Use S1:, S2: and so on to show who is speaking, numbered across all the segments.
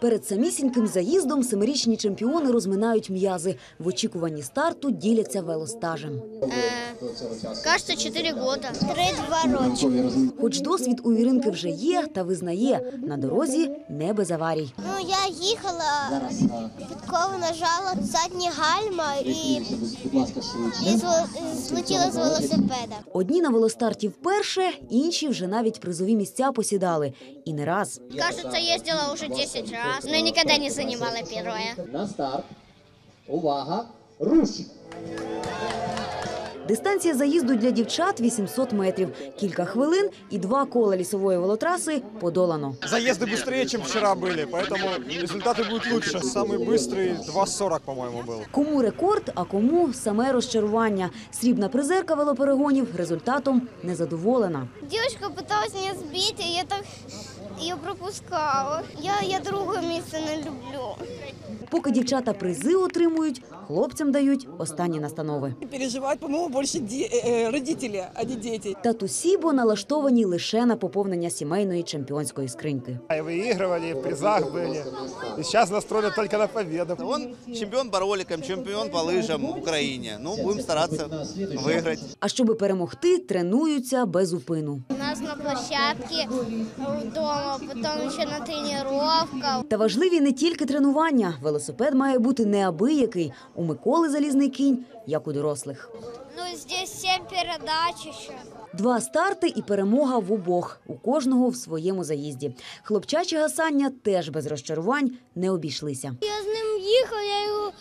S1: Перед самісіньким заїздом семирічні чемпіони розминають м'язи. В очікуванні старту діляться велостажем.
S2: Кажется, 4 года. 3-2 роки.
S1: Хоч досвід у Іринки вже є, та визнає, на дорозі не без аварій.
S2: Ну, я їхала, підкову нажала задні гальма і, і злетіла з велосипеда.
S1: Одні на велостарті вперше, інші вже навіть призові місця посідали. І не раз.
S2: Кажется, ездила уже 10 раз, но никогда не занимала первое.
S3: На старт. Увага. Руш!
S1: Дистанція заїзду для дівчат 800 метрів. Кілька хвилин і два кола лісової велотраси подолано.
S4: Заезды быстрее, чем вчера были, поэтому результаты будут лучше. Самый быстрый 2.40, по-моему, был.
S1: Кому рекорд, а кому саме розчарування. Срібна призерка велоперегонів результатом незадоволена.
S2: Девушка пыталась меня сбить, и я так ее пропускала. Я, я другое место не люблю.
S1: Поки дівчата призи отримують, хлопцям дають останні настанови.
S5: Переживают, по-моему, больше де- э, э, родители, а не дети.
S1: Татусі бо налаштовані лише на поповнення сімейної чемпіонської скриньки.
S4: И выигрывали, и в призах были. И сейчас настроены только на победу.
S6: Он чемпион по роликам, чемпион по лыжам в Украине. Ну, будем стараться выиграть.
S1: А щоби перемогти, тренуються без упину.
S2: Нас на площадке дома, потом еще на тренировках.
S1: Та важливі не тільки тренування. Велосипед має бути неабиякий. У Миколи залізний кінь, як у дорослих.
S2: Ну, здесь 7 передач еще.
S1: Два старти і перемога в обох, у кожного в своєму заїзді. Хлопчачі гасання теж без розчарувань не обійшлися.
S2: Я з ним їхав, я його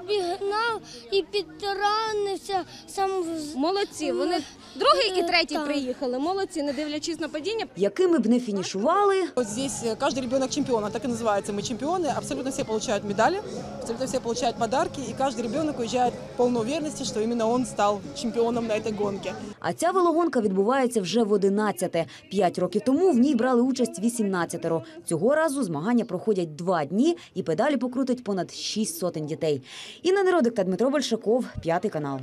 S2: обігнав і підранився сам в
S7: Молодці, вони другий і третій
S2: Так.
S7: приїхали. Молодці, не дивлячись на падіння.
S1: Якими б не фінішували,
S5: Вот здесь э, каждый ребенок чемпион, а так и называется. Мы чемпионы, абсолютно все получают медали, абсолютно все получают подарки, и каждый ребенок уезжает в полной уверенности, что именно он стал чемпионом на этой гонке.
S1: А ця велогонка відбувається вже в 11-те. П'ять років тому в ній брали участь 18-ро. Цього разу змагання проходять два дні і педалі покрутить понад шість сотень дітей. Інна Неродик та Дмитро Большаков, п'ятий канал.